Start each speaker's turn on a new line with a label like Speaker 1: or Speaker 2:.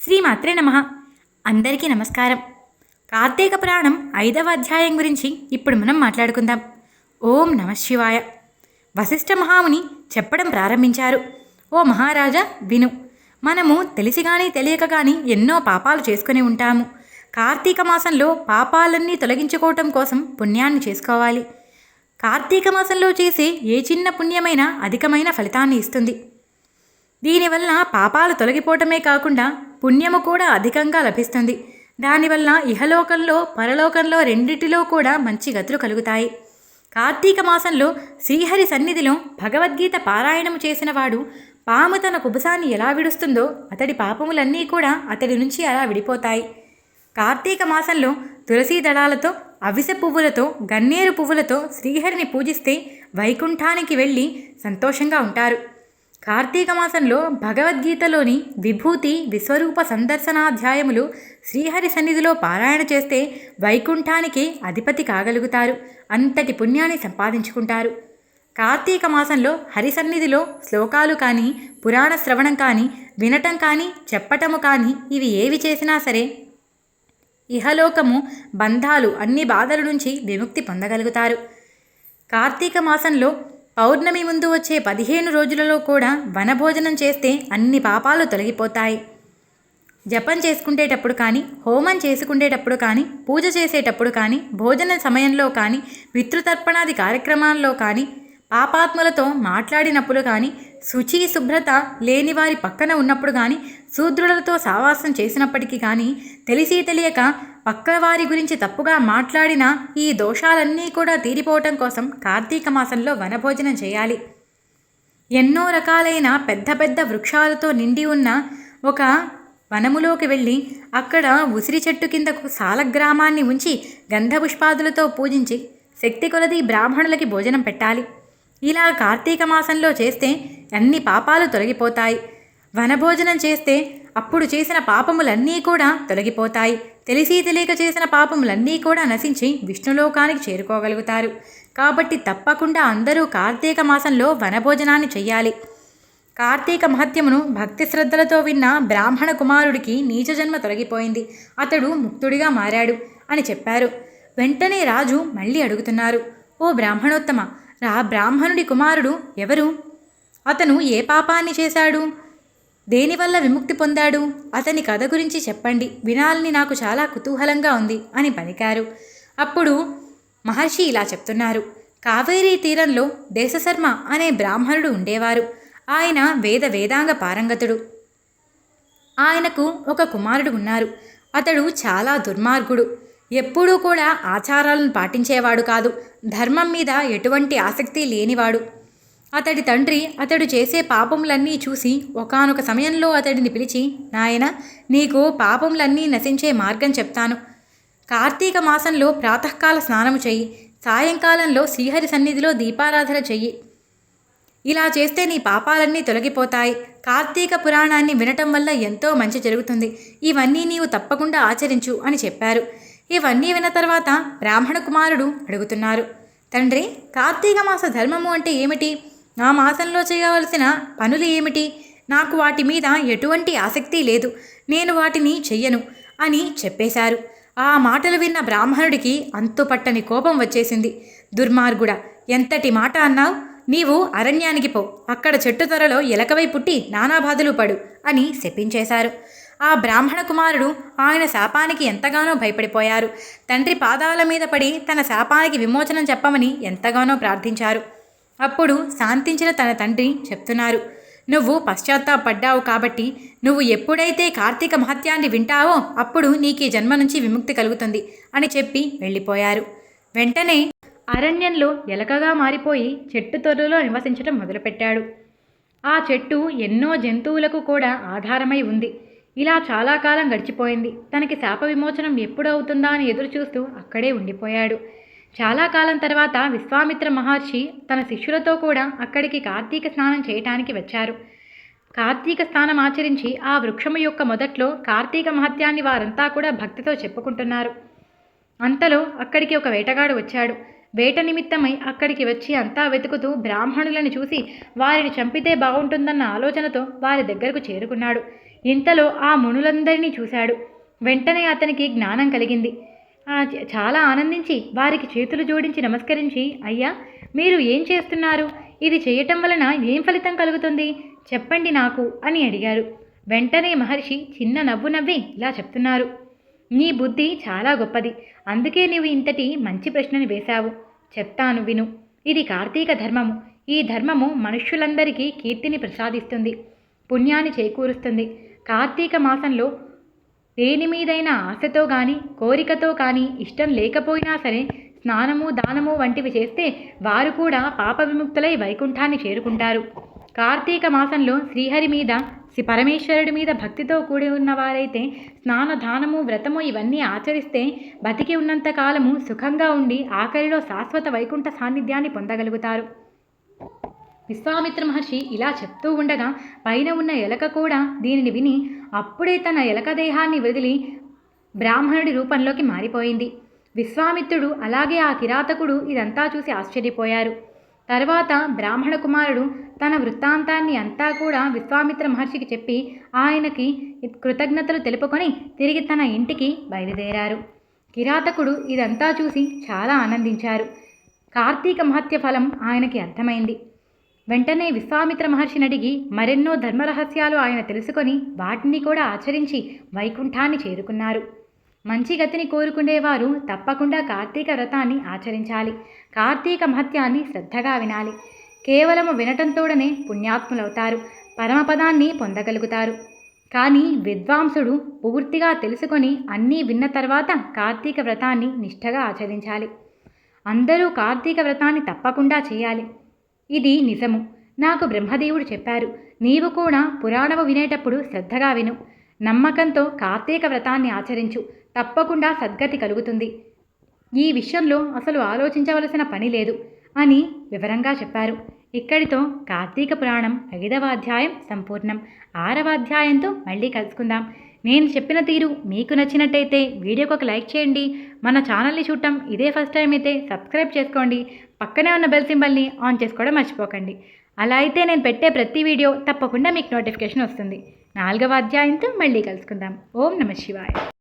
Speaker 1: శ్రీమాత్రే నమ. అందరికీ నమస్కారం. కార్తీక పురాణం ఐదవ అధ్యాయం గురించి ఇప్పుడు మనం మాట్లాడుకుందాం. ఓం నమ శివాయ. వశిష్ఠ మహాముని చెప్పడం ప్రారంభించారు. ఓ మహారాజా విను. మనము తెలిసి కానీ తెలియక కానీ ఎన్నో పాపాలు చేసుకుని ఉంటాము. కార్తీక మాసంలో పాపాలన్నీ తొలగించుకోవటం కోసం పుణ్యాన్ని చేసుకోవాలి. కార్తీక మాసంలో చేసే ఏ చిన్న పుణ్యమైనా అధికమైన ఫలితాన్ని ఇస్తుంది. దీనివల్ల పాపాలు తొలగిపోవటమే కాకుండా పుణ్యము కూడా అధికంగా లభిస్తుంది. దానివల్ల ఇహలోకంలో పరలోకంలో రెండిటిలో కూడా మంచి గతులు కలుగుతాయి. కార్తీక మాసంలో శ్రీహరి సన్నిధిలో భగవద్గీత పారాయణము చేసిన వాడు పాము తన కుబుసాన్ని ఎలా విడుస్తుందో అతడి పాపములన్నీ కూడా అతడి నుంచి అలా విడిపోతాయి. కార్తీక మాసంలో తులసీ దళాలతో అవిసె పువ్వులతో గన్నేరు పువ్వులతో శ్రీహరిని పూజిస్తే వైకుంఠానికి వెళ్ళి సంతోషంగా ఉంటారు. కార్తీక మాసంలో భగవద్గీతలోని విభూతి విశ్వరూప సందర్శనాధ్యాయములు శ్రీహరి సన్నిధిలో పారాయణ చేస్తే వైకుంఠానికి అధిపతి కాగలుగుతారు. అంతటి పుణ్యాన్ని సంపాదించుకుంటారు. కార్తీక మాసంలో హరి సన్నిధిలో శ్లోకాలు కానీ పురాణ శ్రవణం కానీ వినటం కానీ చెప్పటము కానీ ఇవి ఏవి చేసినా సరే ఇహలోకము బంధాలు అన్ని బాధల నుంచి విముక్తి పొందగలుగుతారు. కార్తీక మాసంలో పౌర్ణమి ముందు వచ్చే పదిహేను రోజులలో కూడా వనభోజనం చేస్తే అన్ని పాపాలు తొలగిపోతాయి. జపం చేసుకునేటప్పుడు కానీ హోమం చేసుకునేటప్పుడు కానీ పూజ చేసేటప్పుడు కానీ భోజన సమయంలో కానీ పితృతర్పణాది కార్యక్రమాల్లో కానీ పాపాత్ములతో మాట్లాడినప్పుడు కానీ శుచి శుభ్రత లేని వారి పక్కన ఉన్నప్పుడు కానీ శూద్రులతో సావాసం చేసినప్పటికీ కానీ తెలిసి తెలియక పక్కవారి గురించి తప్పుగా మాట్లాడిన ఈ దోషాలన్నీ కూడా తీరిపోవటం కోసం కార్తీక మాసంలో వనభోజనం చేయాలి. ఎన్నో రకాలైన పెద్ద పెద్ద వృక్షాలతో నిండి ఉన్న ఒక వనములోకి వెళ్ళి అక్కడ ఉసిరి చెట్టు కిందకు సాలగ్రామాన్ని ఉంచి గంధపుష్పాదులతో పూజించి శక్తి కొలది బ్రాహ్మణులకి భోజనం పెట్టాలి. ఇలా కార్తీక మాసంలో చేస్తే అన్ని పాపాలు తొలగిపోతాయి. వనభోజనం చేస్తే అప్పుడు చేసిన పాపములన్నీ కూడా తొలగిపోతాయి. తెలిసి తెలియక చేసిన పాపములన్నీ కూడా నశించి విష్ణులోకానికి చేరుకోగలుగుతారు. కాబట్టి తప్పకుండా అందరూ కార్తీక మాసంలో వనభోజనాన్ని చెయ్యాలి. కార్తీక మహత్యమును భక్తి శ్రద్ధలతో విన్న బ్రాహ్మణ కుమారుడికి నీచ జన్మ తొలగిపోయింది. అతడు ముక్తుడిగా మారాడు అని చెప్పారు. వెంటనే రాజు మళ్ళీ అడుగుతున్నారు ఓ బ్రాహ్మణోత్తమ రా బ్రాహ్మణుడి కుమారుడు ఎవరు? అతను ఏ పాపాన్ని చేశాడు? దేనివల్ల విముక్తి పొందాడు? అతని కథ గురించి చెప్పండి. వినాలని నాకు చాలా కుతూహలంగా ఉంది అని పలికారు. అప్పుడు మహర్షి ఇలా చెప్తున్నారు. కావేరీ తీరంలో దేశశర్మ అనే బ్రాహ్మణుడు ఉండేవారు. ఆయన వేద వేదాంగ పారంగతుడు. ఆయనకు ఒక కుమారుడు ఉన్నారు. అతడు చాలా దుర్మార్గుడు. ఎప్పుడూ కూడా ఆచారాలను పాటించేవాడు కాదు. ధర్మం మీద ఎటువంటి ఆసక్తి లేనివాడు. అతడి తండ్రి అతడు చేసే పాపములన్నీ చూసి ఒకానొక సమయంలో అతడిని పిలిచి నాయన నీకు పాపములన్నీ నశించే మార్గం చెప్తాను. కార్తీక మాసంలో ప్రాతకాల స్నానము చెయ్యి. సాయంకాలంలో శ్రీహరి సన్నిధిలో దీపారాధన చెయ్యి. ఇలా చేస్తే నీ పాపాలన్నీ తొలగిపోతాయి. కార్తీక పురాణాన్ని వినటం వల్ల ఎంతో మంచి జరుగుతుంది. ఇవన్నీ నీవు తప్పకుండా ఆచరించు అని చెప్పారు. ఇవన్నీ విన్న తర్వాత బ్రాహ్మణ కుమారుడు అడుగుతున్నారు తండ్రి కార్తీక మాస ధర్మము అంటే ఏమిటి? ఆ మాసంలో చేయవలసిన పనులు ఏమిటి? నాకు వాటి మీద ఎటువంటి ఆసక్తి లేదు నేను వాటిని చెయ్యను అని చెప్పేశారు. ఆ మాటలు విన్న బ్రాహ్మణుడికి అంతుపట్టని కోపం వచ్చేసింది. దుర్మార్గుడ ఎంతటి మాట అన్నావు? నీవు అరణ్యానికి పో అక్కడ చెట్టు త్వరలో ఎలకవై పుట్టి నానా బాధలు పడు అని శపించేశారు. ఆ బ్రాహ్మణ కుమారుడు ఆయన శాపానికి ఎంతగానో భయపడిపోయారు. తండ్రి పాదాల మీద పడి తన శాపానికి విమోచనం చెప్పమని ఎంతగానో ప్రార్థించారు. అప్పుడు శాంతించిన తన తండ్రి చెప్తున్నారు నువ్వు పశ్చాత్తాపడ్డావు కాబట్టి నువ్వు ఎప్పుడైతే కార్తీక మహత్యాన్ని వింటావో అప్పుడు నీకు ఈ జన్మ నుంచి విముక్తి కలుగుతుంది అని చెప్పి వెళ్ళిపోయారు. వెంటనే అరణ్యంలో ఎలకగా మారిపోయి చెట్టు తొర్రలో నివసించడం మొదలుపెట్టాడు. ఆ చెట్టు ఎన్నో జంతువులకు కూడా ఆధారమై ఉంది. ఇలా చాలా కాలం గడిచిపోయింది. తనకి శాప విమోచనం ఎప్పుడు అవుతుందా అని ఎదురు చూస్తూ అక్కడే ఉండిపోయాడు. చాలా కాలం తర్వాత విశ్వామిత్ర మహర్షి తన శిష్యులతో కూడా అక్కడికి కార్తీక స్నానం చేయటానికి వచ్చారు. కార్తీక స్నానం ఆచరించి ఆ వృక్షము యొక్క మొదట్లో కార్తీక మహత్యాన్ని వారంతా కూడా భక్తితో చెప్పుకుంటున్నారు. అంతలో అక్కడికి ఒక వేటగాడు వచ్చాడు. వేట నిమిత్తమై అక్కడికి వచ్చి అంతా వెతుకుతూ బ్రాహ్మణులను చూసి వారిని చంపితే బాగుంటుందన్న ఆలోచనతో వారి దగ్గరకు చేరుకున్నాడు. ఇంతలో ఆ మునులందరినీ చూశాడు. వెంటనే అతనికి జ్ఞానం కలిగింది. చాలా ఆనందించి వారికి చేతులు జోడించి నమస్కరించి అయ్యా మీరు ఏం చేస్తున్నారు? ఇది చేయటం వలన ఏం ఫలితం కలుగుతుంది? చెప్పండి నాకు అని అడిగారు. వెంటనే మహర్షి చిన్న నవ్వు నవ్వి ఇలా చెప్తున్నారు. నీ బుద్ధి చాలా గొప్పది. అందుకే నీవు ఇంతటి మంచి ప్రశ్నని వేశావు. చెప్తాను విను. ఇది కార్తీక ధర్మము. ఈ ధర్మము మనుష్యులందరికీ కీర్తిని ప్రసాదిస్తుంది. పుణ్యాన్ని చేకూరుస్తుంది. కార్తీక మాసంలో దేని మీదైనా ఆశతో కానీ కోరికతో కానీ ఇష్టం లేకపోయినా సరే స్నానము దానము వంటివి చేస్తే వారు కూడా పాప విముక్తులై వైకుంఠాన్ని చేరుకుంటారు. కార్తీక మాసంలో శ్రీహరి మీద శ్రీ పరమేశ్వరుడి మీద భక్తితో కూడి ఉన్నవారైతే స్నాన దానము వ్రతము ఇవన్నీ ఆచరిస్తే బతికి ఉన్నంత కాలము సుఖంగా ఉండి ఆఖరిలో శాశ్వత వైకుంఠ సాన్నిధ్యాన్ని పొందగలుగుతారు. విశ్వామిత్ర మహర్షి ఇలా చెప్తూ ఉండగా పైన ఉన్న ఎలక కూడా దీనిని విని అప్పుడే తన ఎలక దేహాన్ని వదిలి బ్రాహ్మణుడి రూపంలోకి మారిపోయింది. విశ్వామిత్రుడు అలాగే ఆ కిరాతకుడు ఇదంతా చూసి ఆశ్చర్యపోయారు. తర్వాత బ్రాహ్మణ కుమారుడు తన వృత్తాంతాన్ని అంతా కూడా విశ్వామిత్ర మహర్షికి చెప్పి ఆయనకి కృతజ్ఞతలు తెలుపుకొని తిరిగి తన ఇంటికి బయలుదేరారు. కిరాతకుడు ఇదంతా చూసి చాలా ఆనందించారు. కార్తీక మహత్య ఫలం ఆయనకి అర్థమైంది. వెంటనే విశ్వామిత్ర మహర్షిని అడిగి మరెన్నో ధర్మరహస్యాలు ఆయన తెలుసుకొని వాటిని కూడా ఆచరించి వైకుంఠాన్ని చేరుకున్నారు. మంచి గతిని కోరుకునేవారు తప్పకుండా కార్తీక వ్రతాన్ని ఆచరించాలి. కార్తీక మహత్యాన్ని శ్రద్ధగా వినాలి. కేవలము వినటంతోడనే పుణ్యాత్ములవుతారు. పరమపదాన్ని పొందగలుగుతారు. కానీ విద్వాంసుడు పూర్తిగా తెలుసుకొని అన్నీ విన్న తర్వాత కార్తీక వ్రతాన్ని నిష్ఠగా ఆచరించాలి. అందరూ కార్తీక వ్రతాన్ని తప్పకుండా చేయాలి. ఇది నిజము. నాకు బ్రహ్మదేవుడు చెప్పారు నీవు కూడా పురాణము వినేటప్పుడు శ్రద్ధగా విను. నమ్మకంతో కార్తీక వ్రతాన్ని ఆచరించు తప్పకుండా సద్గతి కలుగుతుంది. ఈ విషయంలో అసలు ఆలోచించవలసిన పని లేదు అని వివరంగా చెప్పారు. ఇక్కడితో కార్తీక పురాణం ఐదవ అధ్యాయం సంపూర్ణం. ఆరవ అధ్యాయంతో మళ్ళీ కలుసుకుందాం. నేను చెప్పిన తీరు మీకు నచ్చినట్టయితే వీడియోకి ఒక లైక్ చేయండి. మన ఛానల్ని చూడటం ఇదే ఫస్ట్ టైం అయితే సబ్స్క్రైబ్ చేసుకోండి. పక్కనే ఉన్న బెల్ సింబల్ని ఆన్ చేసుకోవడం మర్చిపోకండి. అలా అయితే నేను పెట్టే ప్రతి వీడియో తప్పకుండా మీకు నోటిఫికేషన్ వస్తుంది. నాలుగవ అధ్యాయంతో మళ్ళీ కలుసుకుందాం. ఓం నమ శివాయ.